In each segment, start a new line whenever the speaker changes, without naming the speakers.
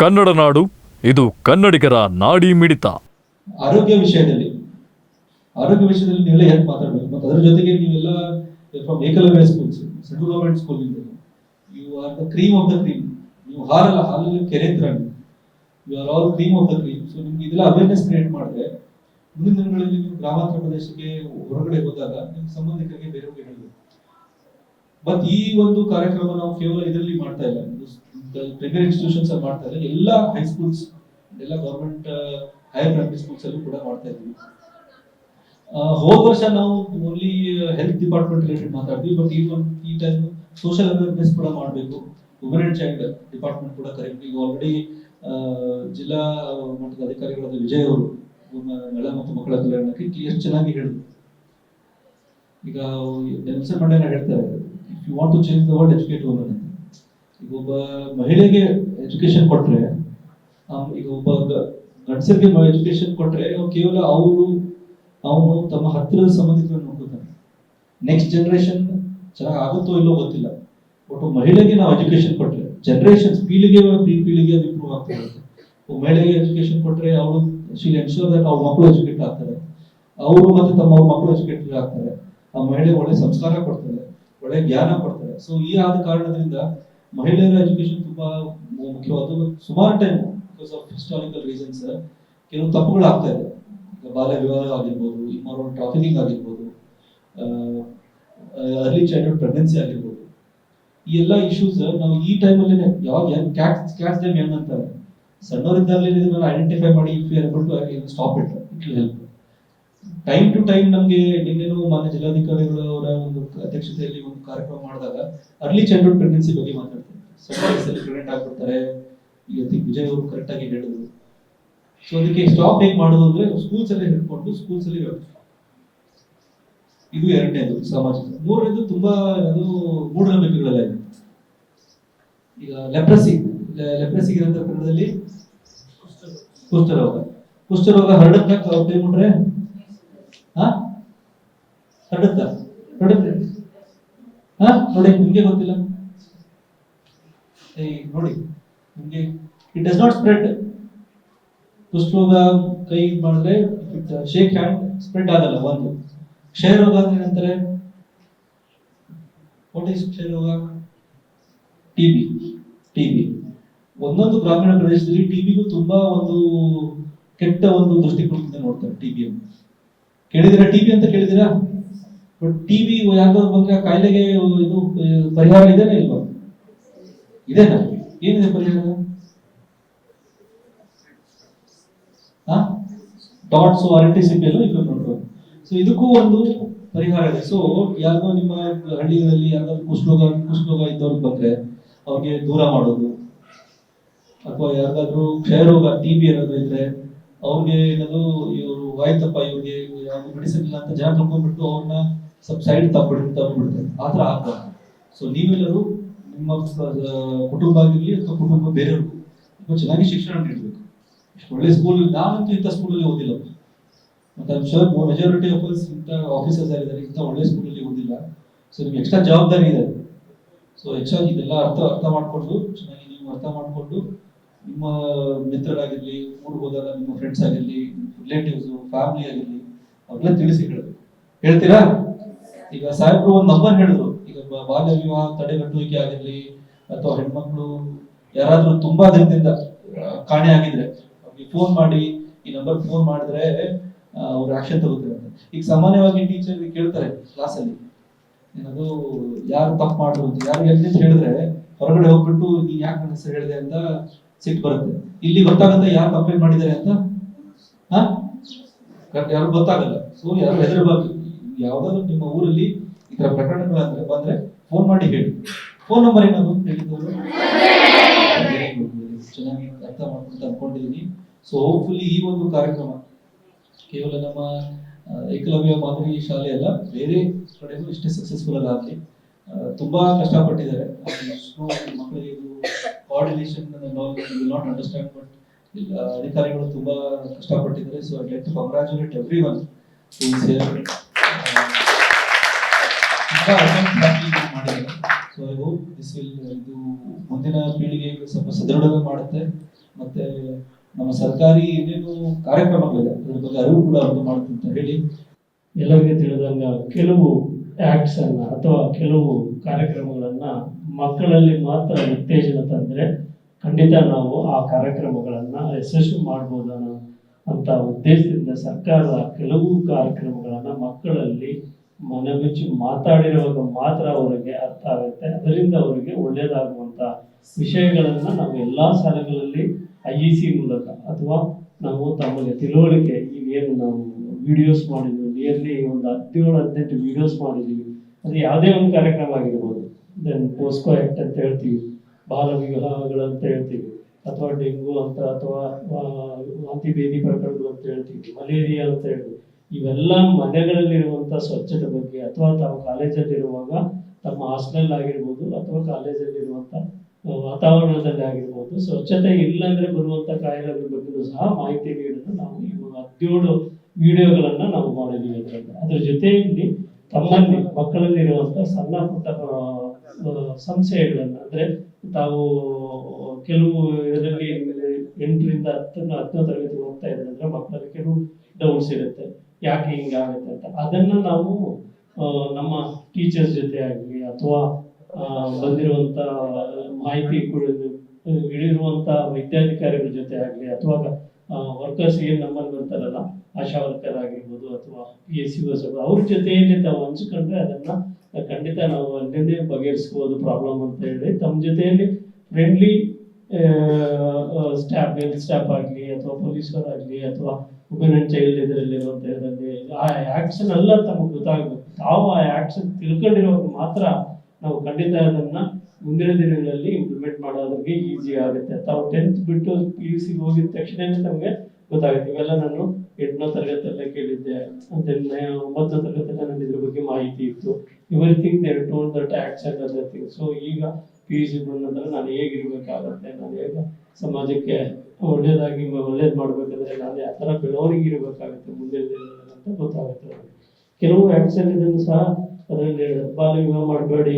ಕನ್ನಡ ನಾಡು, ಇದು ಕನ್ನಡಿಗರ ನಾಡಿ ಮಿಡಿತ.
ಆರೋಗ್ಯ ವಿಷಯದಲ್ಲಿ ಆರೋಗ್ಯ ವಿಷಯದಲ್ಲಿ ನೀವೆಲ್ಲ ಹೆಲ್ಪ್ ಮಾತಾಡಬೇಕು? ಮತ್ತು ಅದರ ಜೊತೆಗೆ ನೀವೆಲ್ಲ from Ekalavya schools central government school you are the cream of the cream ನೀವು ಹಾರಲ್ಲ, ಹಾಲಲ್ಲಿ ಕೆರೆ ಹತ್ರ you are all cream of the cream so ನಿಮ್ಗೆ ಇದೆಲ್ಲ ಅವೇರ್ನೆಸ್ ಕ್ರಿಯೇಟ್ ಮಾಡಿದ್ರೆ, ಮುಂದಿನ ದಿನಗಳಲ್ಲಿ ನೀವು ಗ್ರಾಮಾಂತರ ಪ್ರದೇಶಕ್ಕೆ ಹೊರಗಡೆ ಹೋದಾಗ ನಿಮ್ಮ ಸಂಬಂಧಿಕರಿಗೆ ಬೇರೆಯವ್ರಿಗೆ ಹೇಳಬೇಕು. ಬಟ್ ಈ ಒಂದು ಕಾರ್ಯಕ್ರಮ ನಾವು ಕೇವಲ ಇದರಲ್ಲಿ ಮಾಡ್ತಾ ಇಲ್ಲ. ಪ್ರಿಮಿಯರ್ ಇನ್ಸ್ಟಿಟ್ಯೂಷನ್ಸ್ ಅಲ್ಲಿ ಮಾಡ್ತಾ ಎಲ್ಲಾ ಎಲ್ಲ ಹೈಸ್ಕೂಲ್ಸ್ ಎಲ್ಲ ಗೌರ್ಮೆಂಟ್ ಹೈಯರ್ ಪ್ರೈಮರಿ ಸ್ಕೂಲ್ಸ್ ಅಲ್ಲೂ ಕೂಡ ಮಾಡ್ತಾ ಇದ್ದೀವಿ. ಹೋದ ವರ್ಷ ನಾವು ಓನ್ಲಿ ಹೆಲ್ತ್ ಡಿಪಾರ್ಟ್ಮೆಂಟ್ ರಿಲೇಟೆಡ್ ಮಾತಾಡ್ತೀವಿ. ಬಟ್ ಈ ಈ ಟೈಮ್ ಸೋಷಿಯಲ್ ಅವೇರ್ನೆಸ್ ಕೂಡ ಮಾಡಬೇಕು. ವುಮೆನ್ ಅಂಡ್ ಚೈಲ್ಡ್ ಡಿಪಾರ್ಟ್ಮೆಂಟ್ ಕೂಡ ಕರೆಕ್ಟ್. ಈಗ ಆಲ್ರೆಡಿ ಜಿಲ್ಲಾ ಮಟ್ಟದ ಅಧಿಕಾರಿಗಳಾದ ವಿಜಯ್ ಅವರು ಮಹಿಳಾ ಮತ್ತು ಮಕ್ಕಳ ಕಲ್ಯಾಣಕ್ಕೆ ಕ್ಲಿಯರ್ ಚೆನ್ನಾಗಿ ಹೇಳಿದ್ರು. ಈಗ ನೆಲ್ಸನ್ ಮಂಡೇನ ಹೇಳ್ತಾರೆ if you want to change the world educate woman ಈಗ ಒಬ್ಬ ಮಹಿಳೆಗೆ ಎಜುಕೇಶನ್ ಕೊಟ್ರೆ ಈಗ ಒಬ್ಬ ಗಂಡಸರಿಗೆ ಎಜುಕೇಶನ್ ಕೊಟ್ರೆ ಕೇವಲ ಅವರು, ಅವನು ತಮ್ಮ ಹತ್ತಿರದ ಸಂಬಂಧಿಕರನ್ನು ನೋಡ್ಕೊತಾನೆ ನೆಕ್ಸ್ಟ್ ಜನರೇಷನ್ ಚೆನ್ನಾಗಿ ಆಗುತ್ತೋ ಇಲ್ಲೋ ಗೊತ್ತಿಲ್ಲ. ಒಟ್ಟು ಮಹಿಳೆಗೆ ನಾವು ಎಜುಕೇಶನ್ ಕೊಟ್ರೆ ಜನರೇಷನ್ ಪೀಳಿಗೆ ಪೀಳಿಗೆ ಅದು ಇಂಪ್ರೂವ್ ಆಗ್ತಾ ಇರುತ್ತೆ. ಮಹಿಳೆಗೆ ಎಜುಕೇಶನ್ ಕೊಟ್ರೆ ಅವಳು ಶೀಲ್ ಎನ್ಶೋರ್ ದಟ್ ಅವ್ರ ಮಕ್ಕಳು ಎಜುಕೇಟ್ ಆಗ್ತಾರೆ. ಅವರು ಮತ್ತೆ ತಮ್ಮ ಮಕ್ಕಳು ಎಜುಕೇಟ್ ಆಗ್ತಾರೆ. ಆ ಮಹಿಳೆ ಒಳ್ಳೆ ಸಂಸ್ಕಾರ ಕೊಡ್ತಾರೆ, ಒಳ್ಳೆ ಜ್ಞಾನ ಕೊಡ್ತಾರೆ. ಸೊ ಈ ಆದ ಕಾರಣದಿಂದ ಮಹಿಳೆಯರ ಎಜುಕೇಶನ್ ತುಂಬಾ ಮುಖ್ಯವಾದ ಸುಮಾರು time because of historical reasons ಕೆಲವು ತಪ್ಪುಗಳು ಆಗ್ತಾ ಇದೆ. ಬಾಲ್ಯ ವಿವಾಹ ಆಗಿರ್ಬೋದು ಇಮ್ಮೋರಲ್ ಟ್ರಾಫಿಕಿಂಗ್ ಆಗಿರ್ಬೋದು ಅರ್ಲಿ ಚೈಲ್ಡ್ಹುಡ್ ಪ್ರೆಗ್ನೆನ್ಸಿ ಆಗಿರ್ಬೋದು. ಈ ಎಲ್ಲ ಇಶ್ಯೂಸ್ ನಾವು ಈ ಟೈಮಲ್ಲಿ ಯಾವಾಗ ಕ್ಯಾಚ್ ಕ್ಯಾಚ್ ದಮ್ ಹೆಂಗ್ ಅಂತಾರೆ. ಸಣ್ಣವರಿದ್ದಾಗಲೇ ಇದನ್ನ ಐಡೆಂಟಿಫೈ ಮಾಡಿ if you able to stop it it will help time to time ನಮಗೆ ನಿನ್ನೆನೂ ಮಾನ್ಯ ಜಿಲ್ಲಾಧಿಕಾರಿಗಳವರ ಒಂದು ಅಧ್ಯಕ್ಷತೆಯಲ್ಲಿ ಒಂದು ಕಾರ್ಯಕ್ರಮ ಮಾಡಿದಾಗ ಅರ್ಲಿ ಚೈಲ್ಡ್ಹುಡ್ ಪ್ರೆಗ್ನೆನ್ಸಿ ಬಗ್ಗೆ ಮಾತಾಡ್ತಾರೆ ಪ್ರೆಗ್ನೆಂಟ್ ಆಗ್ಬಿಡ್ತಾರೆ. ವಿಜಯ್ ಅವರು ಕರೆಕ್ಟ್ ಆಗಿ ಹೇಳಿದ್ರು. ಸೊ ಅದಕ್ಕೆ ಸ್ಟಾಪ್ ಹೇಗೆ ಮಾಡೋದು ಅಂದ್ರೆ ಸ್ಕೂಲ್ಸ್ ಅಲ್ಲಿ ಹಿಡ್ಕೊಂಡು ಸ್ಕೂಲ್ಸ್ ಅಲ್ಲಿ. ಇದು ಎರಡನೇದು ಸಾಮಾಜಿಕ. ಮೂರನೇದು ತುಂಬಾ ಅದು ಮೂಢನಂಬಿಕೆಗಳೆಲ್ಲ ಇದೆ. ಈಗ ಲೆಪ್ರಸಿ ಲೆಪ್ರಸಿ ಇರೋದ್ರ ಕನ್ನಡದಲ್ಲಿ ಕುಷ್ಠರೋಗ. ಕುಷ್ಠರೋಗ. ಹರಡಕ್ಕ ಕೈ ಮುಟ್ರೆ ಹಾ? ಹರಡುತ್ತ ಹರಡುತ್ತೆ ಹಾ? ನೋಡಿ, ನಿಮ್ಗೆ ಗೊತ್ತಿಲ್ಲ? ನೋಡಿ, ನಿಮ್ಗೆ ಇಟ್ ಡಸ್ ನಾಟ್ ಸ್ಪ್ರೆಡ್ ಕುಷ್ಠರೋಗ ಕೈ ಮಾಡಿದ್ರೆ ಇಟ್ ಶೇಕ್ ಹ್ಯಾಂಡ್ ಸ್ಪ್ರೆಡ್ ಆಗಲ್ಲ ಒಂದು. ಕ್ಷಯ ರೋಗ ಅಂದ್ರೆ ಏನಂತಾರೆ? ವಾಟ್ ಇಸ್ ಕ್ಷಯ ರೋಗ ಟಿಬಿ ಟಿಬಿ ಒಂದೊಂದು ಗ್ರಾಮೀಣ ಪ್ರದೇಶದಲ್ಲಿ ಟಿಬಿಗೂ ತುಂಬಾ ಒಂದು ಕೆಟ್ಟ ಒಂದು ದೃಷ್ಟಿಕೋನದಿಂದ ನೋಡ್ತಾರೆ ಟಿಬಿಯನ್ನು ಕೇಳಿದಿರಾ ಟಿಬಿ ಅಂತ ಕೇಳಿದಿರಾ ಬಟ್ ವಿ ಯಾವ್ದಾದ್ರು ಬಂದ್ರೆ ಆ ಕಾಯಿಲೆಗೆ ಇದು ಪರಿಹಾರ ಇದೆನಾ ಇಲ್ವಾ? ಇದೆನಾ? ಏನಿದೆ ಪರಿಹಾರ? Dots R T C P ಎಲ್ಲ ಸೊ ಇದಕ್ಕೂ ಒಂದು ಪರಿಹಾರ ಇದೆ. ಸೊ ಯಾರಿಗೋ ನಿಮ್ಮ ಹಳ್ಳಿಗಳಲ್ಲಿ ಯಾರಿಗಾದ್ರು ಕುಸ್ಲೋಗ ಕುಸ್ಲೋಗ ಇದ್ದವ್ರಿಗೆ ಬಂದ್ರೆ ಅವ್ರಿಗೆ ದೂರ ಮಾಡೋದು. ಅಥವಾ ಯಾರಿಗಾದ್ರೂ ಕ್ಷಯರೋಗ ಟಿ ಬಿ ಏನಾದ್ರು ಇದ್ರೆ ಅವ್ರಿಗೆ ಏನದು ಇವರು ಆಯ್ತಪ್ಪ, ಇವ್ರಿಗೆ ಯಾವ್ದು ಮೆಡಿಸಿನ್ ಇಲ್ಲ ಅಂತ ಜನ ತಗೊಂಡ್ಬಿಟ್ಟು ಅವ್ರನ್ನ ಸ್ವಲ್ಪ ಸೈಡ್ ತಗೊಂಡು ತಗೊಂಡ್ಬಿಡ್ತಾರೆ. ಆ ಥರ ಆಗ್ಬಾರ್ದು ಸೊ ನೀವೆಲ್ಲರೂ ನಿಮ್ಮ ಕುಟುಂಬ ಆಗಿರ್ಲಿ ಅಥವಾ ಕುಟುಂಬ ಬೇರೆಯವ್ರಿಗೂ ತುಂಬ ಚೆನ್ನಾಗಿ ಶಿಕ್ಷಣ ನೀಡಬೇಕು. ಒಳ್ಳೆ ಸ್ಕೂಲ್ ನಾನಂತೂ ಇಂಥ ಸ್ಕೂಲಲ್ಲಿ ಓದಿಲ್ಲ. ಮತ್ತೆ I'm sure majority of us ಇಂಥ ಆಫೀಸರ್ಸ್ ಯಾರಿದ್ದಾರೆ ಇಂಥ ಒಳ್ಳೆ ಸ್ಕೂಲಲ್ಲಿ ಓದಿಲ್ಲ. ಸೊ ನಿಮ್ಗೆ ಎಕ್ಸ್ಟ್ರಾ ಜವಾಬ್ದಾರಿ ಇದೆ. ಸೊ ಹೆಚ್ಚಾಗಿ ಇದೆಲ್ಲ ಅರ್ಥ ಅರ್ಥ ಮಾಡ್ಕೊಂಡು, ಚೆನ್ನಾಗಿ ನೀವು ಅರ್ಥ ಮಾಡ್ಕೊಂಡು ನಿಮ್ಮ ಮಿತ್ರರಾಗಿರ್ಲಿ, ಊರಿಗೆ ಹೋದಾಗ ನಿಮ್ಮ ಫ್ರೆಂಡ್ಸ್ ಆಗಿರ್ಲಿ ರಿಲೇಟಿವ್ಸ್ ಫ್ಯಾಮಿಲಿ ಆಗಿರ್ಲಿ ಅವ್ರೆಲ್ಲ ತಿಳಿಸಿ ಹೇಳಬೇಕು. ಹೇಳ್ತೀರಾ? ಈಗ ಸಾಹೇಬ್ರು ಒಂದು ನಂಬರ್ ಹೇಳಿದ್ರು. ಈಗ ಬಾಲ್ಯ ವಿವಾಹ ತಡೆಗಟ್ಟುವಿಕೆ ಆಗಿರ್ಲಿ, ಅಥವಾ ಹೆಣ್ಮಕ್ಳು ಯಾರಾದ್ರೂ ತುಂಬಾ ದಿನದಿಂದ ಕಾಣೆ ಆಗಿದ್ರೆ, ಅವ್ರಿಗೆ ಫೋನ್ ಮಾಡಿ, ಈ ನಂಬರ್ ಫೋನ್ ಮಾಡಿದ್ರೆ ಅವ್ರು ಆಕ್ಷನ್ ತಗೋತಾರೆ ಅಂತ. ಈಗ ಸಾಮಾನ್ಯವಾಗಿ ಟೀಚರ್ ಕೇಳ್ತಾರೆ ಕ್ಲಾಸಲ್ಲಿ ಏನದು, ಯಾರು ತಪ್ಪು ಮಾಡಿದ್ರು ಅಂತ. ಯಾರು ಎಲ್ಲಿ ಹೇಳಿದ್ರೆ ಹೊರಗಡೆ ಹೋಗ್ಬಿಟ್ಟು, ನೀನ್ ಯಾಕೆ ನನ್ನ ಹೇಳಿದೆ? ಅಂತ ಸಿಟ್ಟು ಬರುತ್ತೆ. ಇಲ್ಲಿ ಗೊತ್ತಾಗುತ್ತೆ ಯಾರು ಕಂಪ್ಲೇಂಟ್ ಮಾಡಿದ್ದಾರೆ ಅಂತ? ಯಾರು ಗೊತ್ತಾಗಲ್ಲ. ಸೊ ಯಾರು ಹೆದರಬಾರ್ದು ಯಾವ್ದಾದ್ರು ನಿಮ್ಮ ಊರಲ್ಲಿ ಈ ತರ ಪ್ರಕರಣಗಳಂದ್ರೆ ಬಂದ್ರೆ ಫೋನ್ ಮಾಡಿ ಹೇಳಿ. ಫೋನ್ ನಂಬರ್ ಏನದು? ಹೇಳಿದ್ರು. ಚೆನ್ನಾಗಿ ಅರ್ಥ ಮಾಡ್ಕೊಂಡು ಅನ್ಕೊಂಡಿದೀನಿ. ಸೊ ಹೋಪ್ಫುಲಿ ಈ ಒಂದು ಕಾರ್ಯಕ್ರಮ ಕೇವಲ ನಮ್ಮ ಏಕಲವ್ಯ ಮಾದರಿ ಶಾಲೆ ಅಲ್ಲ ಬೇರೆ ಕಡೆಗೂ ಇಷ್ಟೇ ಸಕ್ಸಸ್ಫುಲ್ ಅಲ್ಲ ಆಗಲಿ ತುಂಬಾ ಕಷ್ಟಪಟ್ಟಿದ್ದಾರೆ. ಮಕ್ಕಳಿಗೆ ಇದು ಕೋಆರ್ಡಿನೇಷನ್ ನಾಟ್ ಅಂಡರ್ಸ್ಟ್ಯಾಂಡ್ ಬಟ್ ಅಧಿಕಾರಿಗಳು ತುಂಬಾ ಕಷ್ಟಪಟ್ಟಿದ್ದಾರೆ. So I like to congratulate everyone ಮಾಡಿದ್ದಾರೆ. So I hope this will ಇದು ಮುಂದಿನ ಪೀಳಿಗೆಗೆ ಸ್ವಲ್ಪ ಸದೃಢ ಮಾಡುತ್ತೆ. ಮತ್ತೆ ನಮ್ಮ ಸರ್ಕಾರಿ ಏನೇನು ಕಾರ್ಯಕ್ರಮಗಳಿದೆ, ಅದ್ರ ಬಗ್ಗೆ ಅರಿವು ಕೂಡ ಅವ್ರಿಗೆ ಮಾಡುತ್ತೆ ಅಂತ ಹೇಳಿ
ಎಲ್ಲರಿಗೆ ತಿಳಿದಂಗ ಕೆಲವು ಆಕ್ಟ್ಸ್ ಅನ್ನ ಅಥವಾ ಕೆಲವು ಕಾರ್ಯಕ್ರಮಗಳನ್ನ ಮಕ್ಕಳಲ್ಲಿ ಮಾತ್ರ ಉತ್ತೇಜನ ತಂದ್ರೆ ಖಂಡಿತ ನಾವು ಆ ಕಾರ್ಯಕ್ರಮಗಳನ್ನು ಯಶಸ್ವಿ ಮಾಡಬಹುದು ಅಂತ ಉದ್ದೇಶದಿಂದ ಸರ್ಕಾರದ ಕೆಲವು ಕಾರ್ಯಕ್ರಮಗಳನ್ನು ಮಕ್ಕಳಲ್ಲಿ ಮನಬಿಚ್ಚಿ ಮಾತಾಡಿರುವಾಗ ಮಾತ್ರ ಅವರಿಗೆ ಅರ್ಥ ಆಗುತ್ತೆ. ಅದರಿಂದ ಅವರಿಗೆ ಒಳ್ಳೆಯದಾಗುವಂಥ ವಿಷಯಗಳನ್ನು ನಾವು ಎಲ್ಲಾ ಶಾಲೆಗಳಲ್ಲಿ ಐ ಇ ಸಿ ಮೂಲಕ ಅಥವಾ ನಾವು ತಮಗೆ ತಿಳುವಳಿಕೆ ಈಗೇನು ನಾವು ವಿಡಿಯೋಸ್ ಮಾಡಿದ್ವಿ ನಿಯರ್ಲಿ ಒಂದು ಹದಿನೇಳು, ಹದಿನೆಂಟು ವಿಡಿಯೋಸ್ ಮಾಡಿದ್ದೀವಿ ಅದು ಯಾವುದೇ ಒಂದು ಕಾರ್ಯಕ್ರಮ ಆಗಿರ್ಬೋದು. ದೆನ್ ಪೋಸ್ಕೋ ಆ್ಯಕ್ಟ್ ಅಂತ ಹೇಳ್ತೀವಿ. ಬಾಲ ವಿವಾಹಗಳಂತ ಹೇಳ್ತೀವಿ. ಅಥವಾ ಡೆಂಗು ಅಂತ, ಅಥವಾ ವಾಂತಿ ಭೇದಿ ಪ್ರಕರಣಗಳು ಅಂತ ಹೇಳ್ತೀವಿ. ಮಲೇರಿಯಾ ಅಂತ ಹೇಳ್ತೀವಿ. ಇವೆಲ್ಲ ಮನೆಗಳಲ್ಲಿರುವಂಥ ಸ್ವಚ್ಛತೆ ಬಗ್ಗೆ ಅಥವಾ ತಾವು ಕಾಲೇಜಲ್ಲಿರುವಾಗ ತಮ್ಮ ಹಾಸ್ಟೆಲ್ ಆಗಿರ್ಬೋದು ಅಥವಾ ಕಾಲೇಜಲ್ಲಿರುವಂಥ ವಾತಾವರಣದಲ್ಲಿ ಆಗಿರ್ಬೋದು, ಸ್ವಚ್ಛತೆ ಇಲ್ಲ ಅಂದರೆ ಬರುವಂತ ಕಾಯಿಲೆಗಳ ಬಗ್ಗೆಯೂ ಸಹ ಮಾಹಿತಿ ನೀಡಲು ನಾವು ಇವಾಗ ಹದಿನೇಳು ವಿಡಿಯೋಗಳನ್ನ ನಾವು ಮಾಡಿದ್ದೀವಿ ಅದ್ರ ಜೊತೆಯಲ್ಲಿ ತಮ್ಮಲ್ಲಿ, ಮಕ್ಕಳಲ್ಲಿರುವಂಥ ಸಣ್ಣ ಪುಟ್ಟ ಸಂಶಯಗಳನ್ನ. ಅಂದ್ರೆ ತಾವು ಕೆಲವು ಇದರಲ್ಲಿ ಎಂಟರಿಂದ ಹತ್ತನ್ನು ಹತ್ತನೇ ತರಗತಿ ಹೋಗ್ತಾ ಇದ್ದಾರೆ ಅಂದ್ರೆ ಮಕ್ಕಳಲ್ಲಿ ಕೆಲವು ಡೌಟ್ಸ್ ಇರುತ್ತೆ. ಯಾಕೆ ಹಿಂಗಾಗುತ್ತೆ ಅಂತ. ಅದನ್ನ ನಾವು ನಮ್ಮ ಟೀಚರ್ಸ್ ಜೊತೆ ಆಗಲಿ ಅಥವಾ ಬಂದಿರುವಂತ ಮಾಹಿತಿ ಕುಡಿದು ಇಳಿರುವಂತ ವೈದ್ಯಾಧಿಕಾರಿಗಳ ಜೊತೆ ಆಗಲಿ ಅಥವಾ ವರ್ಕರ್ಸ್ ಏನು ನಂಬರ್ ಬರ್ತಾರಲ್ಲ, ಆಶಾ ವರ್ಕರ್ ಆಗಿರ್ಬೋದು ಅಥವಾ ಪಿ ಎಸ್ ಸಿ ಅವ್ರ ಜೊತೆಯಲ್ಲಿ ತಾವು ಹಂಚ್ಕೊಂಡ್ರೆ ಅದನ್ನ ಖಂಡಿತ ನಾವು ಅಲ್ಲೇ ಬಗೆಹರಿಸ್ಬೋದು ಪ್ರಾಬ್ಲಮ್ ಅಂತ ಹೇಳಿ. ತಮ್ಮ ಜೊತೆಯಲ್ಲಿ ಫ್ರೆಂಡ್ಲಿ ಸ್ಟಾಫ್ ಹೆಲ್ತ್ ಸ್ಟಾಫ್ ಆಗಲಿ ಅಥವಾ ಪೊಲೀಸರಾಗಲಿ ಅಥವಾ ವುಮೆನ್ ಅಂಡ್ ಚೈಲ್ಡ್ ಇದರಲ್ಲಿರುವಂಥ ಇದರಲ್ಲಿ, ಆ ಆಕ್ಷನ್ ಎಲ್ಲ ತಮಗೆ ಗೊತ್ತಾಗಬೇಕು. ತಾವು ಆ ಆಕ್ಷನ್ ತಿಳ್ಕೊಂಡಿರುವಾಗ ಮಾತ್ರ ನಾವು ಖಂಡಿತ ಅದನ್ನ ಮುಂದಿನ ದಿನಗಳಲ್ಲಿ ಇಂಪ್ಲಿಮೆಂಟ್ ಮಾಡೋದಕ್ಕೆ ಈಸಿ ಆಗುತ್ತೆ. ತಾವು ಟೆಂತ್ ಬಿಟ್ಟು ಪಿ ಯು ಸಿಗೆ ಹೋಗಿದ ತಕ್ಷಣವೇ ನಮಗೆ ಗೊತ್ತಾಗುತ್ತೆ. ಇವೆಲ್ಲ ನಾನು ಎಂಟನೇ ತರಗತಿಯಲ್ಲೇ ಕೇಳಿದ್ದೆ. ಅಂತ ಒಂಬತ್ತನೇ ತರಗತಿಯಲ್ಲಿ ನನಗೆ ಇದ್ರ ಬಗ್ಗೆ ಮಾಹಿತಿ ಇತ್ತು. Everything they told that acts and other thing so ಈಗ ಪಿ ಯು ಸಿ ಬಂದ ನಂತರ ನಾನು ಹೇಗಿರ್ಬೇಕಾಗತ್ತೆ? ನಾನು ಹೇಗೆ ಸಮಾಜಕ್ಕೆ ಒಳ್ಳೇದಾಗಿ ಒಳ್ಳೇದು ಮಾಡಬೇಕಂದ್ರೆ ನಾನು ಯಾವ ಥರ ಬೆಳವಣಿಗೆ ಇರಬೇಕಾಗುತ್ತೆ ಮುಂದಿನ ದಿನಗಳಲ್ಲಿ ಅಂತ ಗೊತ್ತಾಗುತ್ತೆ ಕೆಲವು ಆಕ್ಷನ್ ಇದನ್ನು ಸಹ ಅದರಲ್ಲಿ ಬಾಲ್ಯ ವಿವಾಹ ಮಾಡಬೇಡಿ.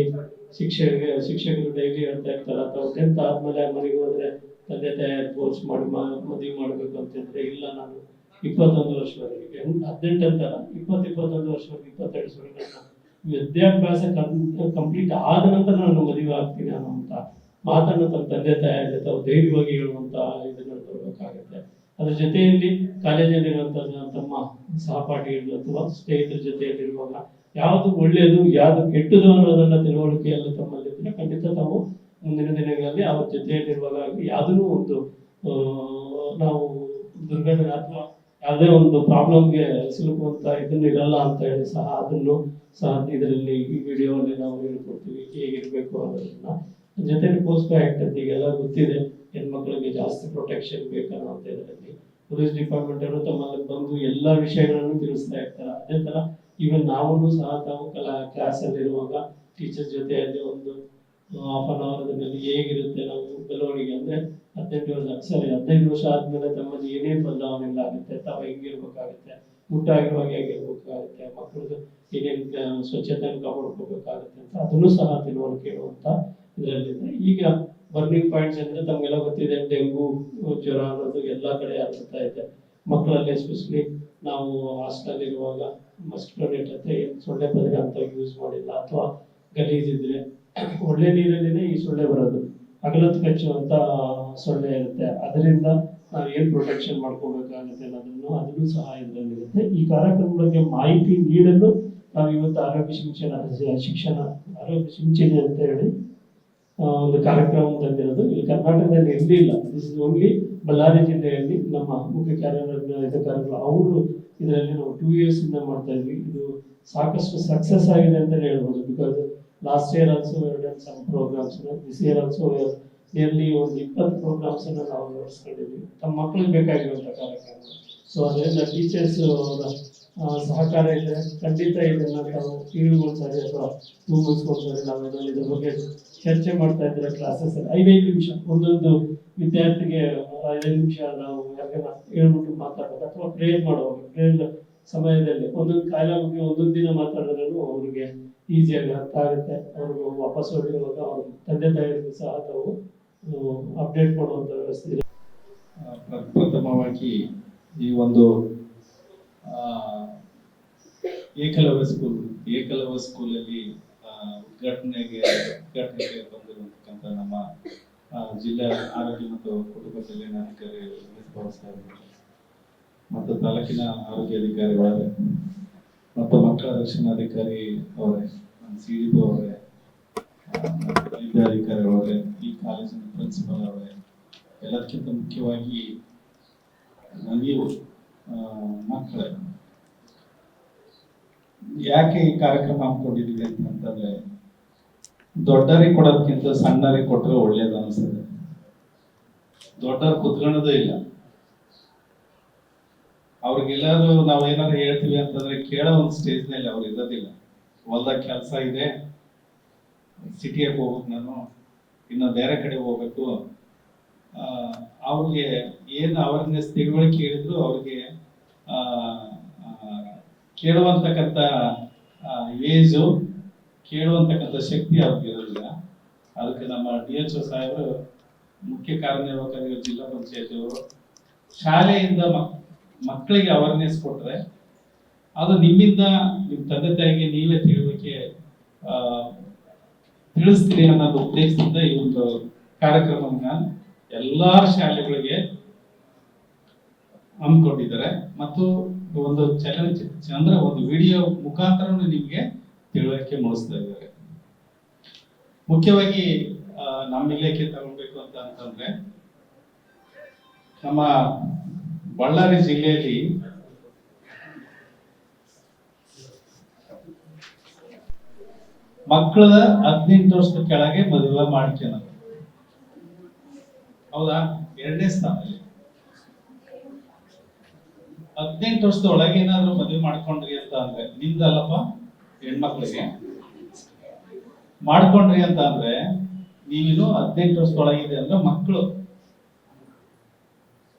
ಶಿಕ್ಷಕ ಶಿಕ್ಷಕರು ಡೈಲಿ ಹೇಳ್ತಾ ಇರ್ತಾರೆ ಅಥವಾ ಟೆಂತ್ ಆದ್ಮೇಲೆ ಮನೆಗೆ ಹೋದ್ರೆ ತಂದೆ ತಾಯಿ ಫೋರ್ಸ್ ಮಾಡಿ ಮದುವೆ ಮಾಡ್ಬೇಕು ಮಾಡಬೇಕು ಹೇಳ್ತಾರೆ ಇಲ್ಲ ನಾನು ಇಪ್ಪತ್ತೊಂದು ವರ್ಷವರೆಗೆ ಹದಿನೆಂಟು ಅಂತಲ್ಲ ಇಪ್ಪತ್ತು ಇಪ್ಪತ್ತೊಂದು ವರ್ಷವರೆಗೆ, ಇಪ್ಪತ್ತೆರಡು ವರ್ಷವರೆಗೆ ವಿದ್ಯಾಭ್ಯಾಸ ಕಂಪ್ಲೀಟ್ ಆದ ನಂತರ ನಾನು ಮದುವೆ ಆಗ್ತೀನಿ ಅನ್ನುವಂತ ಮಾತನ್ನು ತಮ್ಮ ತಂದೆ ತಾಯಿ ತಾವು ಧೈರ್ಯವಾಗಿ ಹೇಳುವಂತ ಇದನ್ನ ಬರಬೇಕಾಗುತ್ತೆ ಅದ್ರ ಜೊತೆಯಲ್ಲಿ ಕಾಲೇಜಲ್ಲಿರುವಂತ ತಮ್ಮ ಸಹಪಾಠಿಗಳು ಅಥವಾ ಸ್ನೇಹಿತರ ಜೊತೆಯಲ್ಲಿರುವಾಗ ಯಾವುದು ಒಳ್ಳೆಯದು, ಯಾವುದು ಕೆಟ್ಟದು ಅನ್ನೋದನ್ನ ತಿಳುವಳಿಕೆಯಲ್ಲಿ ತಮ್ಮಲ್ಲಿದ್ರೆ ಖಂಡಿತ ತಾವು ಮುಂದಿನ ದಿನಗಳಲ್ಲಿ ಅವ್ರ ಜೊತೆಯಲ್ಲಿರುವಾಗ ಯಾವುದೂ ಒಂದು ನಾವು ದುರ್ಘಟನೆ ಅಥವಾ ಯಾವುದೇ ಒಂದು ಪ್ರಾಬ್ಲಮ್ಗೆ ಸಿಲುಕುವಂತ ಇದನ್ನು ಇರಲ್ಲ ಅಂತ ಹೇಳಿ ಸಹ ಅದನ್ನು ಸಹ ಇದರಲ್ಲಿ ಈ ವಿಡಿಯೋಲ್ಲಿ ನಾವು ಹೇಳ್ಕೊಡ್ತೀವಿ, ಹೇಗಿರ್ಬೇಕು ಅನ್ನೋದನ್ನ. ಜೊತೆಗೆ ಪೋಸ್ಟ್ ಆಕ್ಟ್ ಅಂತ ಈಗೆಲ್ಲ ಗೊತ್ತಿದೆ, ಹೆಣ್ಮಕ್ಳಿಗೆ ಜಾಸ್ತಿ ಪ್ರೊಟೆಕ್ಷನ್ ಬೇಕನ್ನೋ ಅಂತ ಇದರಲ್ಲಿ. ಪೊಲೀಸ್ ಡಿಪಾರ್ಟ್ಮೆಂಟ್ ಅವರು ತಮ್ಮಲ್ಲಿ ಬಂದು ಎಲ್ಲ ವಿಷಯಗಳನ್ನು ತಿಳಿಸ್ತಾ ಇರ್ತಾರೆ. ಅದೇ ತರ ಈವನ್ ನಾವು ಸಹ ತಾವು ಕಲಾ ಅಲ್ಲಿ ಇರುವಾಗ ಟೀಚರ್ ಜೊತೆಯಲ್ಲಿ ಒಂದು ಹಾಫ್ ಅನ್ ಅವರ್ ಅದರಲ್ಲಿ ಹೇಗಿರುತ್ತೆ ನಾವು ಬೆಳವಣಿಗೆ ಅಂದ್ರೆ ಹದಿನೆಂಟು ವರ್ಷ ಸಾರಿ ಹದಿನೈದು ವರ್ಷ ಆದ್ಮೇಲೆ ತಮ್ಮಲ್ಲಿ ಏನೇ ಬದಲಾವಣೆ ಆಗುತ್ತೆ, ತಾವು ಹೆಂಗಿರ್ಬೇಕಾಗುತ್ತೆ ಹಾಗೆ ಹೇಗಿರ್ಬೇಕಾಗುತ್ತೆ ಮಕ್ಕಳದ್ದು ಏನೇನು ಸ್ವಚ್ಛತೆಯನ್ನು ಕಾಪಾಡ್ಕೋಬೇಕಾಗುತ್ತೆ ಅಂತ ಅದನ್ನು ಸಹ ತಿಳುವಳಿಕೆ ಇರುವಂತ ಇದರಲ್ಲಿದೆ. ಈಗ ಬರ್ನಿಂಗ್ ಪಾಯಿಂಟ್ಸ್ ಅಂದ್ರೆ ತಮಗೆಲ್ಲ ಗೊತ್ತಿದೆ, ಡೆಂಗು, ಜ್ವರ ಅನ್ನೋದು ಎಲ್ಲಾ ಕಡೆ ಹರಡ್ತಾ ಇದೆ. ಮಕ್ಕಳಲ್ಲಿ ಎಸ್ಪೆಷಲಿ ನಾವು ಹಾಸ್ಟೆಲ್ ಇರುವಾಗ ಮಸ್ಕಿಟೋ ನೆಟ್ ಅಂತ ಸೊಳ್ಳೆ ಪದರ ಅಂತ ಯೂಸ್ ಮಾಡಿಲ್ಲ. ಅಥವಾ ಗಲೀಜಿದ್ರೆ ಒಳ್ಳೆ ನೀರಲ್ಲಿನೇ ಈ ಸೊಳ್ಳೆ ಬರೋದು. ಹಗಲತ್ತು ಕಚ್ಚುವಂತ ಸೊಳ್ಳೆ ಇರುತ್ತೆ. ಅದರಿಂದ ನಾವು ಏನು ಪ್ರೊಟೆಕ್ಷನ್ ಮಾಡ್ಕೋಬೇಕಾಗುತ್ತೆ ಅನ್ನೋದನ್ನು ಅದನ್ನು ಸಹ ಇದರಲ್ಲಿರುತ್ತೆ. ಈ ಕಾರ್ಯಕ್ರಮದ ಬಗ್ಗೆ ಮಾಹಿತಿ ನೀಡಲು ನಾವು ಇವತ್ತು ಆರೋಗ್ಯ ಶಿಕ್ಷಣ ಶಿಕ್ಷಣ, ಆರೋಗ್ಯ ಸಿಂಚನೆ ಅಂತ ಹೇಳಿ ಒಂದು ಕಾರ್ಯಕ್ರಮ ತಂದಿರೋದು ಇಲ್ಲಿ ಕರ್ನಾಟಕದಲ್ಲಿ ಇರಲಿಲ್ಲ ದಿಸ್ ಇಸ್ ಓನ್ಲಿ ಬಳ್ಳಾರಿ ಜಿಲ್ಲೆಯಲ್ಲಿ ನಮ್ಮ ಮುಖ್ಯ ಕಾರ್ಯಾಧಿಕಾರಿಗಳು ಅವರು ಇದರಲ್ಲಿ ನಾವು ಟೂ ಇಯರ್ಸ್ ಇಂದ ಮಾಡ್ತಾ ಇದ್ವಿ. ಇದು ಸಾಕಷ್ಟು ಸಕ್ಸಸ್ ಆಗಿದೆ ಅಂತಲೇ ಹೇಳ್ಬೋದು. Because last year also done some programs this year also nearly ಒಂದು ಇಪ್ಪತ್ತು ಪ್ರೋಗ್ರಾಮ್ಸ್ ಅನ್ನು ನಾವು ನಡೆಸ್ಕೊಂಡಿದ್ವಿ. ತಮ್ಮ ಮಕ್ಕಳಿಗೆ ಬೇಕಾಗಿರುವಂಥ ಕಾರ್ಯಕ್ರಮ. ಸೊ ಅದರಿಂದ ಟೀಚರ್ಸ್ ಸಹಕಾರ ಇದೆ. ಖಂಡಿತ ಇದನ್ನ ನಾವು ತಿಂಗಳಿಗೊಂದ್ಸರಿ ಅಥವಾ ಮಂತ್ಸ್ಗೊಂದ್ಸರಿ ನಾವು ಇದರಲ್ಲಿ ಇದ್ರ ಬಗ್ಗೆ ಚರ್ಚೆ ಮಾಡ್ತಾ ಇದ್ರೆ ಕ್ಲಾಸಸ್ ಐದೈದು ನಿಮಿಷ. ಒಂದೊಂದು ವಿದ್ಯಾರ್ಥಿಗೆ ಐದೈದು ನಿಮಿಷ ನಾವು ಯಾಕಂದ್ರೆ ಹೇಳ್ಬಿಟ್ಟು ಮಾತಾಡೋದು ಅಥವಾ ಪ್ರೇಯರ್ ಮಾಡುವಾಗ ಪ್ರೇಯರ್ ಸಮಯದಲ್ಲಿ ಒಂದೊಂದು ಕಾಯಿಲೆ ಬಗ್ಗೆ ಒಂದೊಂದು ದಿನ ಮಾತಾಡಿದ್ರೂ ಅವ್ರಿಗೆ ಈಸಿಯಾಗಿ ಅರ್ಥ ಆಗುತ್ತೆ. ಅವ್ರಿಗೆ ವಾಪಸ್ ಹೊರಡುವಾಗ ಅವ್ರ ತಂದೆ ತಾಯಿಗೂ ಸಹ ತಾವು ಅಪ್ಡೇಟ್ ಮಾಡುವಂಥ ವ್ಯವಸ್ಥೆ ಇದೆ.
ಪ್ರಥಮವಾಗಿ ಈ ಒಂದು ಏಕಲವ್ಯ ಸ್ಕೂಲ್ ಏಕಲವ್ಯ ಸ್ಕೂಲಲ್ಲಿ ಉದ್ಘಾಟನೆಗೆ ಉದ್ಘಾಟನೆಗೆ ಬಂದಿರುವಂತಕ್ಕಂಥ ನಮ್ಮ ಜಿಲ್ಲಾ ಆರೋಗ್ಯ ಮತ್ತು ಕುಟುಂಬ ಕಲ್ಯಾಣ ಅಧಿಕಾರಿ ಮತ್ತು ತಾಲೂಕಿನ ಆರೋಗ್ಯ ಅಧಿಕಾರಿಗಳೇ ಮತ್ತು ಮಕ್ಕಳ ರಕ್ಷಣಾಧಿಕಾರಿ ಅವರೇ, ನಮ್ಮ ಸಿ ಡಿ ಪಿ ಅವರೇ ವಿದ್ಯಾಧಿಕಾರಿಗಳವರೇ ಈ ಕಾಲೇಜಿನ ಪ್ರಿನ್ಸಿಪಲ್ ಅವರೇ, ಎಲ್ಲದಕ್ಕಿಂತ ಮುಖ್ಯವಾಗಿ ನನಗೆ ಮಕ್ಕಳೇ. ಯಾಕೆ ಈ ಕಾರ್ಯಕ್ರಮ ಹಮ್ಮಿಕೊಂಡಿದ್ದೀವಿ ಅಂತಂದ್ರೆ ದೊಡ್ಡರಿಗೆ ಕೊಡೋದಕ್ಕಿಂತ ಸಣ್ಣರಿಗೆ ಕೊಟ್ಟರೆ ಒಳ್ಳೇದು ಅನಿಸುತ್ತೆ. ದೊಡ್ಡವ್ರು ಕುತ್ಕೊಳ್ಳೋದೇ ಇಲ್ಲ. ಅವ್ರಿಗೆಲ್ಲಾದ್ರೂ ನಾವ್ ಏನಾದ್ರು ಹೇಳ್ತೀವಿ ಅಂತಂದ್ರೆ ಕೇಳೋ ಒಂದು ಸ್ಟೇಜ್ನಲ್ಲಿ ಅವ್ರು ಇರೋದಿಲ್ಲ. ಹೊಲ್ದಾಗ ಕೆಲಸ ಇದೆ. ಸಿಟಿಗೆ ಹೋಗ್ಬೇಕು ನಾನು. ಇನ್ನು ಬೇರೆ ಕಡೆ ಹೋಗ್ಬೇಕು. ಅವ್ರಿಗೆ ಏನು ಅವೇರ್ನೆಸ್ ತಿಳುವಳಿಕೆ ಹೇಳಿದ್ರು ಅವ್ರಿಗೆ ಕೇಳುವಂತಕ್ಕಂಥ ಏಜು ಕೇಳುವಂತಕ್ಕಂಥ ಶಕ್ತಿ ಅವ್ರಿಗೆ ಇರೋದಿಲ್ಲ. ಅದಕ್ಕೆ ನಮ್ಮ ಡಿ ಎಚ್ ಒ ಸಾಹೇಬರು ಮುಖ್ಯ ಕಾರ್ಯನಿರ್ವಾಹಕ ಜಿಲ್ಲಾ ಪಂಚಾಯತ್ ಅವರು ಶಾಲೆಯಿಂದ ಮಕ್ ಮಕ್ಕಳಿಗೆ ಅವೇರ್ನೆಸ್ ಕೊಟ್ರೆ ಅದು ನಿಮ್ಮಿಂದ ನಿಮ್ಮ ತಂದೆ ತಾಯಿಗೆ ನೀವೇ ತಿಳುವಿಕೆ ತಿಳಿಸ್ತೀರಿ ಅನ್ನೋದು ಉದ್ದೇಶದಿಂದ ಈ ಒಂದು ಕಾರ್ಯಕ್ರಮವನ್ನ ಎಲ್ಲಾ ಶಾಲೆಗಳಿಗೆ ಹಮ್ಮಿಕೊಂಡಿದ್ದಾರೆ. ಮತ್ತು ಒಂದು ಚಲನಚಿತ್ರ, ಅಂದ್ರೆ ಒಂದು ವಿಡಿಯೋ ಮುಖಾಂತರ ನಿಮ್ಗೆ ತಿಳುವಳಿಕೆ ಮೂಡಿಸ್ತಾ ಇದ್ದಾರೆ. ಮುಖ್ಯವಾಗಿ ನಮ್ಮ ಇಲಾಖೆ ತಗೊಳ್ಬೇಕು ಅಂತ ಅಂತಂದ್ರೆ, ನಮ್ಮ ಬಳ್ಳಾರಿ ಜಿಲ್ಲೆಯಲ್ಲಿ ಮಕ್ಕಳ ಹದಿನೆಂಟು ವರ್ಷದ ಕೆಳಗೆ ಮದುವೆ ಮಾಡ್ಕೊಳೋದು ಹೌದಾ? ಎರಡನೇ ಸ್ಥಾನದಲ್ಲಿ. ಹದಿನೆಂಟು ವರ್ಷದ ಒಳಗೆ ಏನಾದ್ರು ಮದುವೆ ಮಾಡ್ಕೊಂಡ್ರಿ ಅಂತ ಅಂದ್ರೆ, ನಿಮ್ದಲ್ಲಪ್ಪ? ಹೆಣ್ಮಕ್ಳಿಗೆ ಮಾಡ್ಕೊಂಡ್ರಿ ಅಂತ ಅಂದ್ರೆ ನೀವಿನ್ನು ಹದಿನೆಂಟು ವರ್ಷದೊಳಗಿದೆ ಅಂದ್ರೆ ಮಕ್ಕಳು.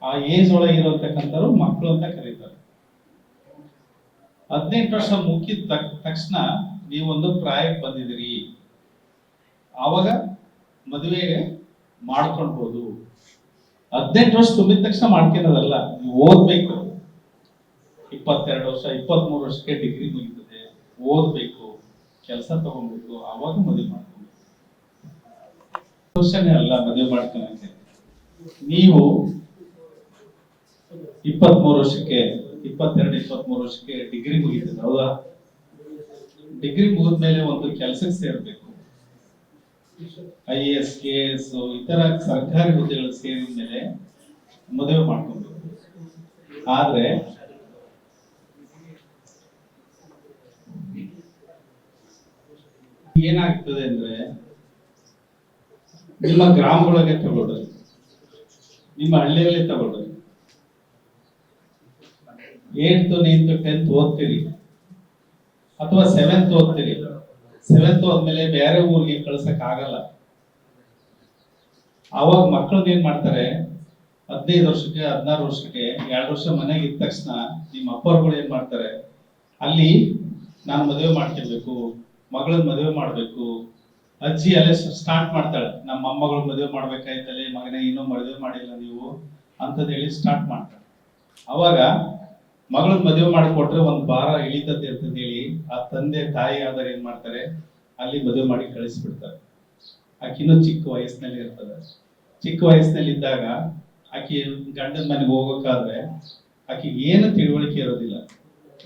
ಆ ಏಜ್ ಒಳಗಿರತಕ್ಕಂಥವ್ರು ಮಕ್ಕಳು ಅಂತ ಕರೀತಾರೆ. ಹದಿನೆಂಟು ವರ್ಷ ಮುಗಿದ ತಕ್- ತಕ್ಷಣ ನೀವೊಂದು ಪ್ರಾಯಕ್ಕೆ ಬಂದಿದ್ದೀರಿ. ಆವಾಗ ಮದುವೆ ಮಾಡ್ಕೊಳ್ಬೋದು ಹದಿನೆಂಟು ವರ್ಷ ತುಂಬಿದ ತಕ್ಷಣ ಮಾಡ್ಕೊಳ್ಳೋದಲ್ಲ ನೀವು ಓದ್ಬೇಕು. ಇಪ್ಪತ್ತೆರಡು ವರ್ಷ, ಇಪ್ಪತ್ಮೂರು ವರ್ಷಕ್ಕೆ ಡಿಗ್ರಿ ಮುಗಿತದೆ. ಓದ್ಬೇಕು, ಕೆಲಸ ತಗೊಬೇಕು, ಆವಾಗ ಮದುವೆ ಮಾಡ್ಕೊಬೇಕು. ವರ್ಷನೇ ಅಲ್ಲ, ಮದುವೆ ಮಾಡ್ಕೊಳಕ್ಕೆ ನೀವು ಇಪ್ಪತ್ಮೂರು ವರ್ಷಕ್ಕೆ, ಇಪ್ಪತ್ತೆರಡು, ಇಪ್ಪತ್ಮೂರು ವರ್ಷಕ್ಕೆ ಡಿಗ್ರಿ ಮುಗಿತದೆ, ಹೌದಾ? ಡಿಗ್ರಿ ಮುಗಿದ್ಮೇಲೆ ಒಂದು ಕೆಲಸಕ್ಕೆ ಸೇರ್ಬೇಕು. I A S, K S, ಇತರ ಸರ್ಕಾರಿ ಹುದ್ದೆಗಳು ಸೇರಿದ ಮೇಲೆ ಮದುವೆ ಮಾಡ್ಕೊಬೇಕು. ಆದ್ರೆ ಏನಾಗ್ತದೆ ಅಂದ್ರೆ ನಿಮ್ಮ ಗ್ರಾಮದೊಳಗೆ ತಗೊಳ್ರಿ ನಿಮ್ಮ ಹಳ್ಳಿಯಲ್ಲಿ ತಗೊಳ್ರಿ ಏಟ್ತ್ ನೈನ್ ಟೆಂತ್ ಓದ್ತೀರಿ ಅಥವಾ ಸೆವೆಂತ್ ಓದ್ತೀರಿ? ಸೆವೆಂತ್ ಹೋದ್ಮೇಲೆ ಬೇರೆ ಊರಿಗೆ ಕಳ್ಸಕ್ ಆಗಲ್ಲ. ಅವಾಗ ಮಕ್ಕಳನ್ನ ಏನ್ ಮಾಡ್ತಾರೆ, ಹದಿನೈದು ವರ್ಷಕ್ಕೆ, ಹದಿನಾರು ವರ್ಷಕ್ಕೆ, ಎರಡು ವರ್ಷ ಮನೆಗೆ ಇದ್ದ ತಕ್ಷಣ ನಿಮ್ಮ ಅಪ್ಪರುಗಳು ಏನ್ ಮಾಡ್ತಾರೆ, ಅಲ್ಲಿ ನಾನು ಮದುವೆ ಮಾಡ್ಕೊಳ್ಬೇಕು ಮಗಳನ್ನ ಮದುವೆ ಮಾಡಬೇಕು. ಅಜ್ಜಿ ಅಲ್ಲೇ ಸ್ಟಾರ್ಟ್ ಮಾಡ್ತಾಳೆ. ನಮ್ಮ ಮೊಮ್ಮಗಳು ಮದುವೆ ಮಾಡ್ಬೇಕಾಯ್ತಲ್ಲ, ಮಗನ ಇನ್ನೂ ಮದುವೆ ಮಾಡಿಲ್ಲ ನೀವು, ಅಂತದ್ ಹೇಳಿ ಸ್ಟಾರ್ಟ್ ಮಾಡ್ತಾಳೆ. ಅವಾಗ ಮಗಳನ್ನ ಮದುವೆ ಮಾಡಿಕೊಟ್ರೆ ಒಂದ್ ಭಾರ ಇಳಿತದೆ ಅಂತ ಹೇಳಿ ಆ ತಂದೆ ತಾಯಿ ಆದವ್ರು ಏನ್ ಮಾಡ್ತಾರೆ? ಅಲ್ಲಿ ಮದುವೆ ಮಾಡಿ ಕಳಿಸ್ಬಿಡ್ತಾರೆ. ಆಕಿನ್ನೂ ಚಿಕ್ಕ ವಯಸ್ಸಿನಲ್ಲಿ ಇರ್ತದೆ. ಚಿಕ್ಕ ವಯಸ್ಸಿನಲ್ಲಿ ಇದ್ದಾಗ ಆಕಿ ಗಂಡನ ಮನೆಗೆ ಹೋಗೋಕಾದ್ರೆ ಆಕಿಗೆ ಏನು ತಿಳುವಳಿಕೆ ಇರೋದಿಲ್ಲ.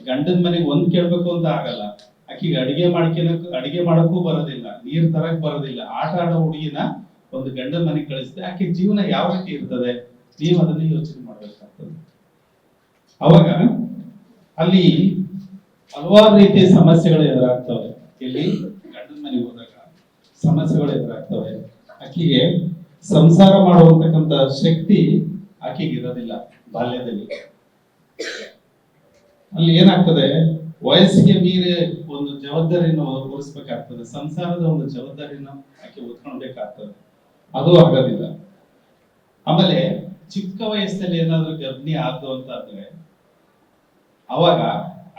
ಗಂಡನ ಮನೆಗೆ ಒಂದ್ ಕೇಳ್ಬೇಕು ಅಂತ ಆಗಲ್ಲ. ಆಕಿಗೆ ಅಡಿಗೆ ಮಾಡ್ಕೊಳಕ್, ಅಡಿಗೆ ಮಾಡಕ್ಕೂ ಬರೋದಿಲ್ಲ, ನೀರ್ ತರಕ್ ಬರೋದಿಲ್ಲ. ಆಟ ಆಡೋ ಹುಡುಗಿನ ಒಂದು ಗಂಡನ ಮನೆಗೆ ಕಳಿಸಿದ್ರೆ ಆಕೆ ಜೀವನ ಯಾವ ರೀತಿ ಇರ್ತದೆ? ನೀವು ಅದನ್ನ ಯೋಚನೆ ಮಾಡ್ಬೇಕಾಗ್ತದೆ. ಅವಾಗ ಅಲ್ಲಿ ಹಲವಾರು ರೀತಿಯ ಸಮಸ್ಯೆಗಳು ಎದುರಾಗ್ತವೆ. ಇಲ್ಲಿ ಗಂಡನ ಮನೆಗೆ ಹೋದಾಗ ಸಮಸ್ಯೆಗಳು ಎದುರಾಗ್ತವೆ. ಆಕೆಗೆ ಸಂಸಾರ ಮಾಡುವಂತಕ್ಕಂತ ಶಕ್ತಿ ಆಕೆಗೆ ಇರೋದಿಲ್ಲ ಬಾಲ್ಯದಲ್ಲಿ. ಅಲ್ಲಿ ಏನಾಗ್ತದೆ? ವಯಸ್ಸಿಗೆ ಮೀರಿ ಒಂದು ಜವಾಬ್ದಾರಿಯನ್ನು ಹೊರಿಸ್ಬೇಕಾಗ್ತದೆ ಸಂಸಾರದ ಒಂದು ಜವಾಬ್ದಾರಿಯನ್ನು ಆಕೆ ಹೊತ್ಕೊಳ್ಬೇಕಾಗ್ತದೆ ಅದು ಆಗೋದಿಲ್ಲ ಆಮೇಲೆ ಚಿಕ್ಕ ವಯಸ್ಸಲ್ಲಿ ಏನಾದ್ರೂ ಗರ್ಭಿಣಿ ಆದ್ದು ಅಂತ ಅಂದ್ರೆ ಅವಾಗ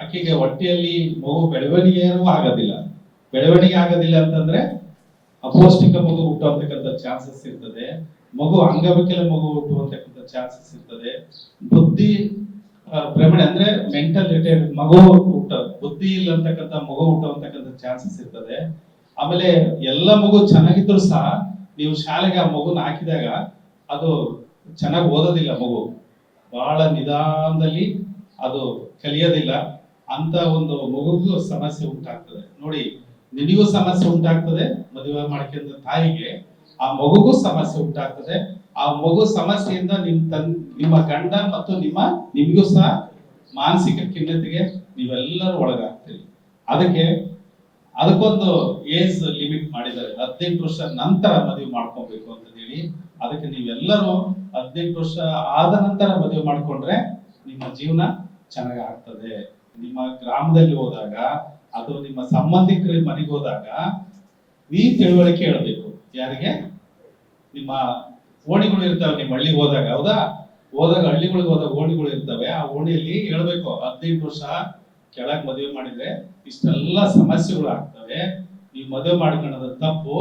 ಆಕೆಗೆ ಹೊಟ್ಟೆಯಲ್ಲಿ ಮಗು ಬೆಳವಣಿಗೆನೂ ಆಗೋದಿಲ್ಲ. ಬೆಳವಣಿಗೆ ಆಗೋದಿಲ್ಲ ಅಂತಂದ್ರೆ ಅಪೌಷ್ಟಿಕ ಮಗು ಹುಟ್ಟುವಂತಕ್ಕಂಥ ಚಾನ್ಸಸ್ ಇರ್ತದೆ. ಮಗು ಅಂಗವಿಕಲ ಮಗು ಹುಟ್ಟುವಂತಕ್ಕಂಥ ಚಾನ್ಸಸ್ ಇರ್ತದೆ. ಬುದ್ಧಿ ಭ್ರಮಣೆ ಅಂದ್ರೆ ಮೆಂಟಲ್ ರಿಟೈರ್ಡ್ ಮಗು ಹುಟ್ಟ ಬುದ್ಧಿ ಇಲ್ಲ ಅಂತಕ್ಕಂಥ ಮಗು ಹುಟ್ಟುವಂತಕ್ಕಂಥ ಚಾನ್ಸಸ್ ಇರ್ತದೆ. ಆಮೇಲೆ ಎಲ್ಲ ಮಗು ಚೆನ್ನಾಗಿದ್ರು ಸಹ ನೀವು ಶಾಲೆಗೆ ಆ ಮಗುನ ಹಾಕಿದಾಗ ಅದು ಚೆನ್ನಾಗಿ ಓದೋದಿಲ್ಲ ಮಗು. ಬಹಳ ನಿಧಾನದಲ್ಲಿ ಅದು ಕಲಿಯೋದಿಲ್ಲ. ಅಂತ ಒಂದು ಮಗುಗೂ ಸಮಸ್ಯೆ ಉಂಟಾಗ್ತದೆ. ನೋಡಿ ನಿನಗೂ ಸಮಸ್ಯೆ ಉಂಟಾಗ್ತದೆ, ಮದುವೆ ಮಾಡ್ಕೊಂಡ ತಾಯಿಗೆ ಆ ಮಗುಗೂ ಸಮಸ್ಯೆ ಉಂಟಾಗ್ತದೆ. ಆ ಮಗು ಸಮಸ್ಯೆಯಿಂದ ನಿಮ್ ತನ್, ನಿಮ್ಮ ಗಂಡ ಮತ್ತು ನಿಮ್ಮ ನಿಮಗೂ ಸಹ ಮಾನಸಿಕ ಖಿನ್ನತೆಗೆ ನೀವೆಲ್ಲರೂ ಒಳಗಾಗ್ತೀರಿ. ಅದಕ್ಕೆ ಅದಕ್ಕೊಂದು ಏಜ್ ಲಿಮಿಟ್ ಮಾಡಿದ್ದಾರೆ. ಹದಿನೆಂಟು ವರ್ಷ ನಂತರ ಮದುವೆ ಮಾಡ್ಕೊಬೇಕು ಅಂತ ಹೇಳಿ ಅದಕ್ಕೆ ನೀವೆಲ್ಲರೂ ಹದಿನೆಂಟು ವರ್ಷ ಆದ ನಂತರ ಮದುವೆ ಮಾಡ್ಕೊಂಡ್ರೆ ನಿಮ್ಮ ಜೀವನ ಚೆನ್ನಾಗಿ ಆಗ್ತದೆ ನಿಮ್ಮ ಗ್ರಾಮದಲ್ಲಿ ಹೋದಾಗ ಅಥವಾ ನಿಮ್ಮ ಸಂಬಂಧಿಕರ ಮನೆಗೆ ಹೋದಾಗ ನೀ ತಿಳುವಳಿಕೆ ಹೇಳಬೇಕು. ಯಾರಿಗೆ? ನಿಮ್ಮ ಓಣಿಗಳು ಇರ್ತಾವೆ ನಿಮ್ಮ ಹಳ್ಳಿಗೆ ಹೋದಾಗ. ಹೌದಾ? ಹೋದಾಗ ಹಳ್ಳಿಗಳಿಗೆ ಹೋದಾಗ ಓಣಿಗಳು ಇರ್ತವೆ. ಆ ಓಣಿಯಲ್ಲಿ ಹೇಳ್ಬೇಕು ಹದಿನೆಂಟು ವರ್ಷ ಕೆಳಗ್ ಮದುವೆ ಮಾಡಿದ್ರೆ ಇಷ್ಟೆಲ್ಲ ಸಮಸ್ಯೆಗಳು ಆಗ್ತವೆ. ನೀವು ಮದುವೆ ಮಾಡ್ಕೊಳ್ಳೋದು ತಪ್ಪು.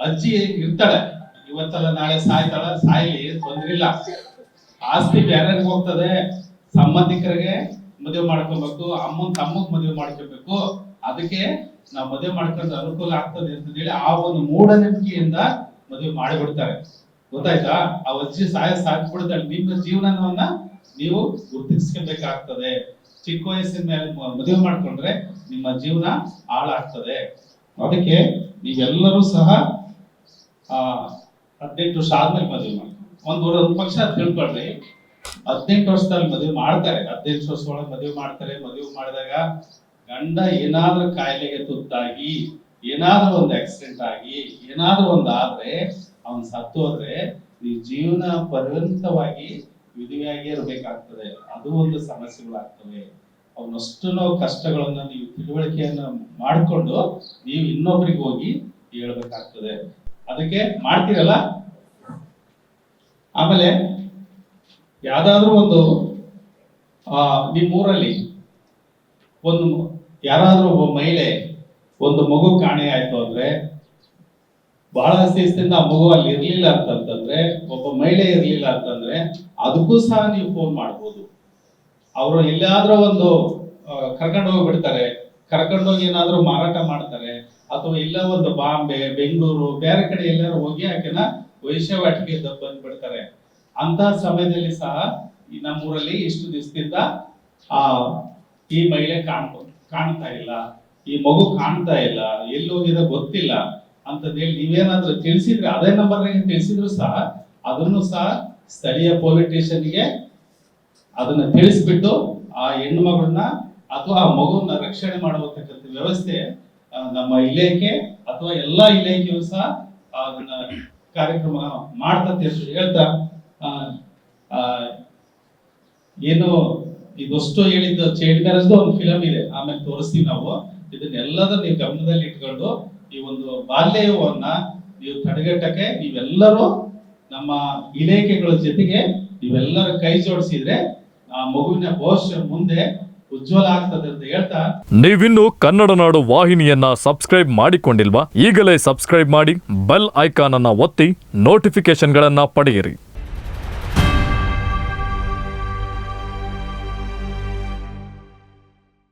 ಅಜ್ಜಿ ಇರ್ತಾಳೆ. ಇವತ್ತಲ್ಲ ನಾಳೆ ಸಾಯ್ತಾಳ, ಸಾಯ್ಲಿ ತೊಂದ್ರಿಲ್ಲ ಆಸ್ತಿ ಬೇರೆ ಹೋಗ್ತದೆ. ಸಂಬಂಧಿಕರಿಗೆ ಮದುವೆ ಮಾಡ್ಕೊಬೇಕು, ಅಮ್ಮನ್ ತಮ್ಮಗ್ ಮದುವೆ ಮಾಡ್ಕೊಬೇಕು. ಅದಕ್ಕೆ ನಾವು ಮದುವೆ ಮಾಡ್ಕೊಂಡ್ರೆ ಅನುಕೂಲ ಆಗ್ತದೆ ಅಂತ ಹೇಳಿ ಆ ಒಂದು ಮೂಢನಂಬಿಕೆಯಿಂದ ಮದುವೆ ಮಾಡಿಬಿಡ್ತಾರೆ. ಗೊತ್ತಾಯ್ತಾ? ಆ ಅಜ್ಜಿ ಸಾಯ ಸಾಕ್ಬಿಡ್ತಾಳೆ ನಿಮ್ಮ ಜೀವನವನ್ನ ನೀವು ಗುರುತಿಸ್ಕೊಬೇಕಾಗ್ತದೆ. ಚಿಕ್ಕ ವಯಸ್ಸಿನ ಮೇಲೆ ಮದುವೆ ಮಾಡ್ಕೊಂಡ್ರೆ ನಿಮ್ಮ ಜೀವನ ಹಾಳಾಗ್ತದೆ. ಅದಕ್ಕೆ ನೀವೆಲ್ಲರೂ ಸಹ, ಆ, ಹದಿನೆಂಟು ವರ್ಷ ಆದ್ಮೇಲೆ ಮದುವೆ ಮಾಡಿ. ಒಂದು ಒಂದು ಪಕ್ಷ ತಿಳ್ಕೊಳ್ರಿ. ಹದಿನೆಂಟು ವರ್ಷದಲ್ಲಿ ಮದುವೆ ಮಾಡ್ತಾರೆ. ಹದಿನೆಂಟು ವರ್ಷ ಒಳಗೆ ಮದುವೆ ಮಾಡ್ತಾರೆ. ಮದುವೆ ಮಾಡಿದಾಗ ಗಂಡ ಏನಾದ್ರೂ ಕಾಯಿಲೆಗೆ ತುತ್ತಾಗಿ, ಏನಾದ್ರೂ ಒಂದು ಆಕ್ಸಿಡೆಂಟ್ ಆಗಿ, ಏನಾದ್ರೂ ಒಂದು ಆದ್ರೆ ಅವನ್ ಸತ್ತು ಹೋದ್ರೆ ನೀವು ಜೀವನ ಪರ್ಯಂತವಾಗಿ ವಿಧಿಯಾಗಿ ಇರಬೇಕಾಗ್ತದೆ. ಅದು ಒಂದು ಸಮಸ್ಯೆಗಳಾಗ್ತವೆ. ಅವನಷ್ಟು ಕಷ್ಟಗಳನ್ನ ನೀವು ತಿಳುವಳಿಕೆಯನ್ನ ಮಾಡಿಕೊಂಡು ನೀವು ಇನ್ನೊಬ್ರಿಗೆ ಹೋಗಿ ಹೇಳ್ಬೇಕಾಗ್ತದೆ. ಅದಕ್ಕೆ ಮಾಡ್ತೀರಲ್ಲ? ಆಮೇಲೆ ಯಾವ್ದಾದ್ರೂ ಒಂದು, ಆ, ನಿಮ್ಮೂರಲ್ಲಿ ಒಂದು ಯಾರಾದ್ರೂ ಒಬ್ಬ ಮಹಿಳೆ ಒಂದು ಮಗು ಕಾಣೆ ಆಯ್ತು ಅಂದ್ರೆ ಬಹಳ ಆ ಮಗು ಅಲ್ಲಿ ಇರ್ಲಿಲ್ಲ ಅಂತಂತಂದ್ರೆ, ಒಬ್ಬ ಮಹಿಳೆ ಇರ್ಲಿಲ್ಲ ಅಂತಂದ್ರೆ, ಅದಕ್ಕೂ ಸಹ ನೀವು ಫೋನ್ ಮಾಡ್ಬೋದು. ಅವರು ಎಲ್ಲಾದ್ರೂ ಒಂದು ಕರ್ಕೊಂಡು ಹೋಗ್ಬಿಡ್ತಾರೆ. ಕರ್ಕೊಂಡೋಗಿ ಏನಾದ್ರೂ ಮಾರಾಟ ಮಾಡ್ತಾರೆ. ಅಥವಾ ಇಲ್ಲ ಒಂದು ಬಾಂಬೆ, ಬೆಂಗಳೂರು, ಬೇರೆ ಕಡೆ ಎಲ್ಲಾರು ಹೋಗಿ ಆಕೆನ ವೈಶ್ಯವಾಟಿಕೆ ಬಂದ್ಬಿಡ್ತಾರೆ. ಅಂತ ಸಮಯದಲ್ಲಿ ಸಹ ನಮ್ಮೂರಲ್ಲಿ ಇಷ್ಟು ದಿವಸದಿಂದ, ಆ, ಈ ಮಹಿಳೆ ಕಾಣ್ ಕಾಣ್ತಾ ಇಲ್ಲ. ಈ ಮಗು ಕಾಣ್ತಾ ಇಲ್ಲ. ಎಲ್ಲಿ ಹೋಗಿದೆ ಗೊತ್ತಿಲ್ಲ. ಅಂತ ಹೇಳಿ ನೀವೇನಾದ್ರೂ ತಿಳಿಸಿದ್ರೆ ಅದೇ ನಂಬರ್ ತಿಳಿಸಿದ್ರು ಸಹ ಅದನ್ನು ಸಹ ಸ್ಥಳೀಯ ಪೊಲೀಸ್ ಸ್ಟೇಷನ್ಗೆ ಅದನ್ನ ತಿಳಿಸ್ಬಿಟ್ಟು ಆ ಹೆಣ್ಣು ಮಗಳನ್ನ ಅಥವಾ ಆ ಮಗುವನ್ನ ರಕ್ಷಣೆ ಮಾಡುವಂತಕ್ಕಂಥ ವ್ಯವಸ್ಥೆ ನಮ್ಮ ಇಲಾಖೆ ಅಥವಾ ಎಲ್ಲಾ ಇಲಾಖೆಯು ಸಹ ಅದನ್ನ ಕಾರ್ಯಕ್ರಮ ಮಾಡ್ತಂತ ಹೇಳಿ ಹೇಳ್ತಾ ಏನು ಇದಷ್ಟು ಹೇಳಿದ್ದು ಚೈಲ್ಡ್ ಒಂದು ಫಿಲಮ್ ಇದೆ, ಆಮೇಲೆ ತೋರಿಸ್ತೀವಿ ನಾವು. ಇದನ್ನೆಲ್ಲದನ್ನ ನೀವು ಗಮನದಲ್ಲಿ ಇಟ್ಕೊಂಡು ಈ ಒಂದು ಬಾಲ್ಯವನ್ನ ನೀವು ತಡೆಗಟ್ಟಕ್ಕೆ ನೀವೆಲ್ಲರೂ ನಮ್ಮ ಇಲಾಖೆಗಳ ಜೊತೆಗೆ ನೀವೆಲ್ಲರೂ ಕೈ ಜೋಡಿಸಿದ್ರೆ ಆ ಮಗುವಿನ ಭವಿಷ್ಯ ಮುಂದೆ ಉಜ್ವಲ ಆಗ್ತದೆ ಅಂತ ಹೇಳ್ತಾ
ನೀವಿನ್ನು ಕನ್ನಡ ನಾಡು ವಾಹಿನಿಯನ್ನ ಸಬ್ಸ್ಕ್ರೈಬ್ ಮಾಡಿಕೊಂಡಿಲ್ವಾ ಈಗಲೇ ಸಬ್ಸ್ಕ್ರೈಬ್ ಮಾಡಿ ಬೆಲ್ ಐಕಾನ್ ಅನ್ನ ಒತ್ತಿ ನೋಟಿಫಿಕೇಶನ್ಗಳನ್ನ ಪಡೆಯಿರಿ.